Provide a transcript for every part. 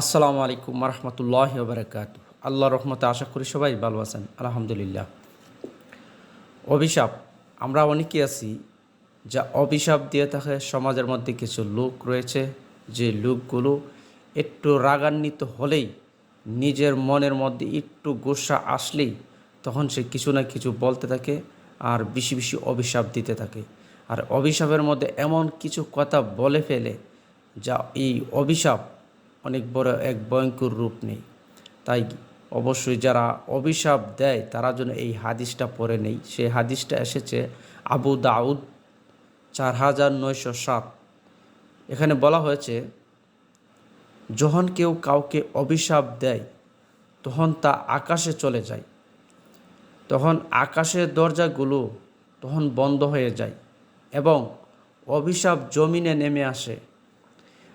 আসসালামু আলাইকুম রহমতুল্লাহ বারকাত আল্লাহ রহমতে আশা করি সবাই ভালো আছেন, আলহামদুলিল্লাহ। অভিশাপ, আমরা অনেকেই আছি যা অভিশাপ দিয়ে থাকে, সমাজের মধ্যে কিছু লোক রয়েছে, যে লোকগুলো একটু রাগান্বিত হলেই নিজের মনের মধ্যে একটু গোসা আসলেই তখন সে কিছু না কিছু বলতে থাকে আর বেশি বেশি অভিশাপ দিতে থাকে। আর অভিশাপের মধ্যে এমন কিছু কথা বলে ফেলে যা এই অভিশাপ অনেক বড় এক ভয়ঙ্কর রূপ নেই। তাই অবশ্যই যারা অভিশাপ দেয়, তারা যেন এই হাদিসটা পড়ে নেই। সেই হাদিসটা এসেছে আবু দাউদ চার হাজার নয়শো সাত। এখানে বলা হয়েছে, যখন কেউ কাউকে অভিশাপ দেয়, তখন তা আকাশে চলে যায়। তখন আকাশের দরজাগুলো তখন বন্ধ হয়ে যায় এবং অভিশাপ জমিনে নেমে আসে।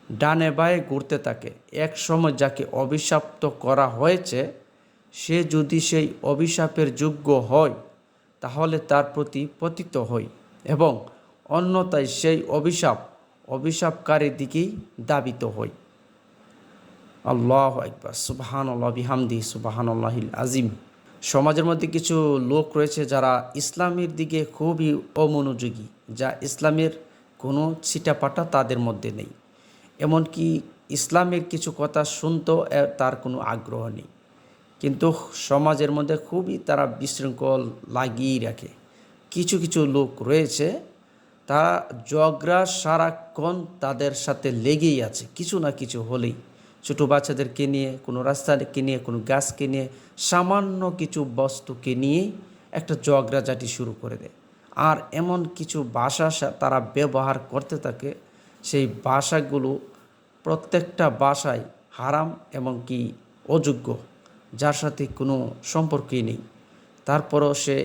ডানে বায়ে ঘুরতে থাকে। এক সময় যাকে অভিশাপ্ত করা হয়েছে, সে যদি সেই অভিশাপের যোগ্য হয়, তাহলে তার প্রতি পতিত হয় এবং অন্যতায় সেই অভিশাপ অভিশাপকারীর দিকেই দাবিত হয় আল্লাহ একবার সুবাহান আল্লাহ বিহামদি সুবাহান আজিম সমাজের মধ্যে কিছু লোক রয়েছে যারা ইসলামের দিকে খুবই অমনোযোগী, যা ইসলামের কোনো ছিটাপাটা তাদের মধ্যে নেই। এমনকি ইসলামের কিছু কথা শুনতেও তার কোনো আগ্রহ নেই। কিন্তু সমাজের মধ্যে খুবই তারা বিশৃঙ্খল লাগিয়ে রাখে। কিছু কিছু লোক রয়েছে তারা জগরা সারাক্ষণ তাদের সাথে লেগেই আছে। কিছু না কিছু হলেই। ছোটো বাচ্চাদেরকে নিয়ে, কোনো রাস্তাকে নিয়ে, কোনো গাছকে নিয়ে, সামান্য কিছু বস্তুকে নিয়ে একটা জগরাজাটি শুরু করে দেয়। আর এমন কিছু ভাষা তারা ব্যবহার করতে থাকে সেই ভাষাগুলো প্রত্যেকটা বাসায় হারাম এবং কি অযোগ্য, যার সাথে কোনো সম্পর্কই নেই। তারপরও সে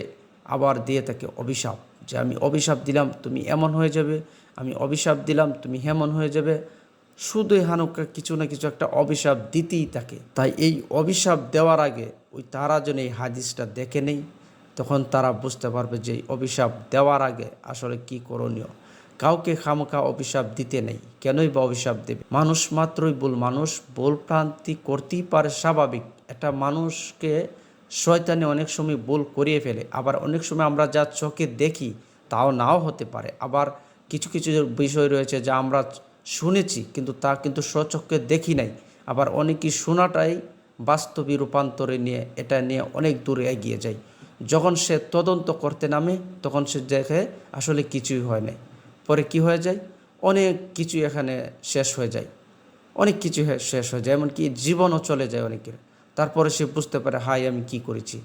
আবার দিয়ে থাকে অভিশাপ, যে আমি অভিশাপ দিলাম, তুমি এমন হয়ে যাবে, আমি অভিশাপ দিলাম, তুমি হেমন হয়ে যাবে। শুধুই হানুকা কিছু না কিছু একটা অভিশাপ দিতেই থাকে। তাই এই অভিশাপ দেওয়ার আগে ওই তারা যেন এই হাদিসটা দেখে নেই, তখন তারা বুঝতে পারবে যে অভিশাপ দেওয়ার আগে আসলে কি করণীয়। কাউকে খামোখা অভিশাপ দিতে নেই। কেনই বা অভিশাপ দেবে? মানুষ মাত্রই ভুল। মানুষ ভুল প্রান্তি করতেই পারে স্বাভাবিক। একটা মানুষকে শয়তানে অনেক সময় ভুল করিয়ে ফেলে। আবার অনেক সময় আমরা যা চোখে দেখি, তাও নাও হতে পারে। আবার কিছু কিছু বিষয় রয়েছে যা আমরা শুনেছি, কিন্তু তা কিন্তু স্বচক্ষে দেখি নাই। আবার অনেকেই শোনাটাই বাস্তবী রূপান্তরে নিয়ে, এটা নিয়ে অনেক দূরে এগিয়ে যায়। যখন সে তদন্ত করতে নামে, তখন সে দেখে আসলে কিছুই হয় নাই। পরে কি হয়ে যায়? অনেক কিছু এখানে শেষ হয়ে যায়। অনেক কিছু শেষ হয়ে যায়, এমনকি জীবনও চলে যায় অনেকের। তারপরে সে বুঝতে পারে, হাই, আমি কি করেছি?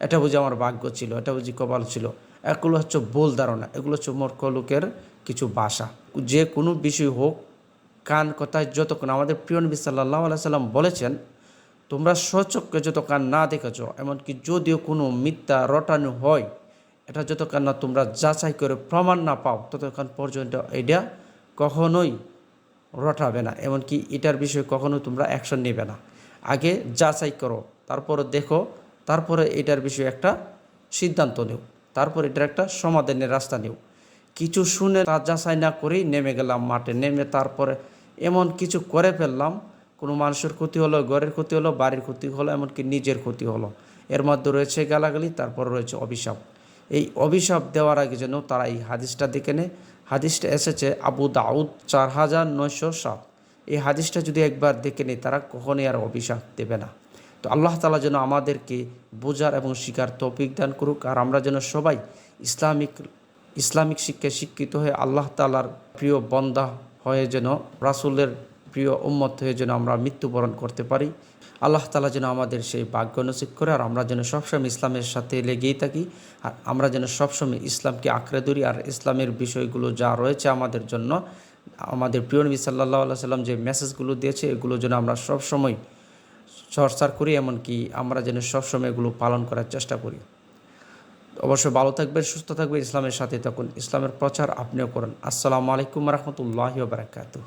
এটা বুঝি আমার ভাগ্য ছিল, এটা বুঝি কপাল ছিল। এগুলো হচ্ছে ভুল ধারণা, এগুলো হচ্ছে মূর্খ লোকের কিছু বাসা যে কোনো বিষয় হোক, কান, কথায় যতক্ষণ আমাদের প্রিয় নবী সাল্লাহ সাল্লাম বলেছেন, তোমরা স্বচক্ষে যত কান না দেখেছ, এমনকি যদিও কোনো মিথ্যা রটানো হয় এটা যতক্ষণ না তোমরা যাচাই করে প্রমাণ না পাও, ততক্ষণ পর্যন্ত এটা কখনোই রটাবে না। এমনকি এটার বিষয়ে কখনোই তোমরা অ্যাকশন নেবে না। আগে যাচাই করো, তারপরে দেখো, তারপরে এটার বিষয়ে একটা সিদ্ধান্ত নেও, তারপর এটার একটা সমাধানের রাস্তা নেও। কিছু শুনে তা যাচাই না করেই নেমে গেলাম মাঠে, নেমে তারপরে এমন কিছু করে ফেললাম, কোনো মানুষের ক্ষতি হলো, ঘরের ক্ষতি হলো, বাড়ির ক্ষতি হলো, এমনকি নিজের ক্ষতি হলো। এর মধ্যে রয়েছে গালাগালি, তারপর রয়েছে অভিশাপ। এই অভিশাপ দেওয়ার আগে যেন তারা এই হাদিসটা দেখে নেয়। হাদিসটা এসেছে আবু দাউদ চার হাজার নয়শো সাত। এই হাদিসটা যদি একবার দেখে নেই তারা কখনই আর অভিশাপ দেবে না। তো আল্লাহ তালা যেন আমাদেরকে বোঝার এবং শিকার তৌফিক দান করুক, আর আমরা যেন সবাই ইসলামিক ইসলামিক শিক্ষায় শিক্ষিত হয়ে আল্লাহ তালার প্রিয় বন্দা হয়ে যেন রাসুলের প্রিয় উম্মত হয়ে যেন আমরা মৃত্যুবরণ করতে পারি। আল্লাহ তালা যেন আমাদের সেই ভাগ্য নসিব করে আর আমরা যেন সবসময় ইসলামের সাথে লেগেই থাকি আর আমরা যেন সবসময় ইসলামকে আঁকড়ে ধরি আর ইসলামের বিষয়গুলো যা রয়েছে আমাদের জন্য, আমাদের প্রিয় নবী সাল্লাহ আল্লাহ সাল্লাম যে মেসেজগুলো দিয়েছে, এগুলো যেন আমরা সবসময় চর্চার করি, এমনকি আমরা যেন সবসময় এগুলো পালন করার চেষ্টা করি। অবশ্যই ভালো থাকবেন, সুস্থ থাকবেন, ইসলামের সাথে তখন ইসলামের প্রচার আপনিও করুন। আসসালামু আলাইকুম রহমতুল্লাহ বারাকাতু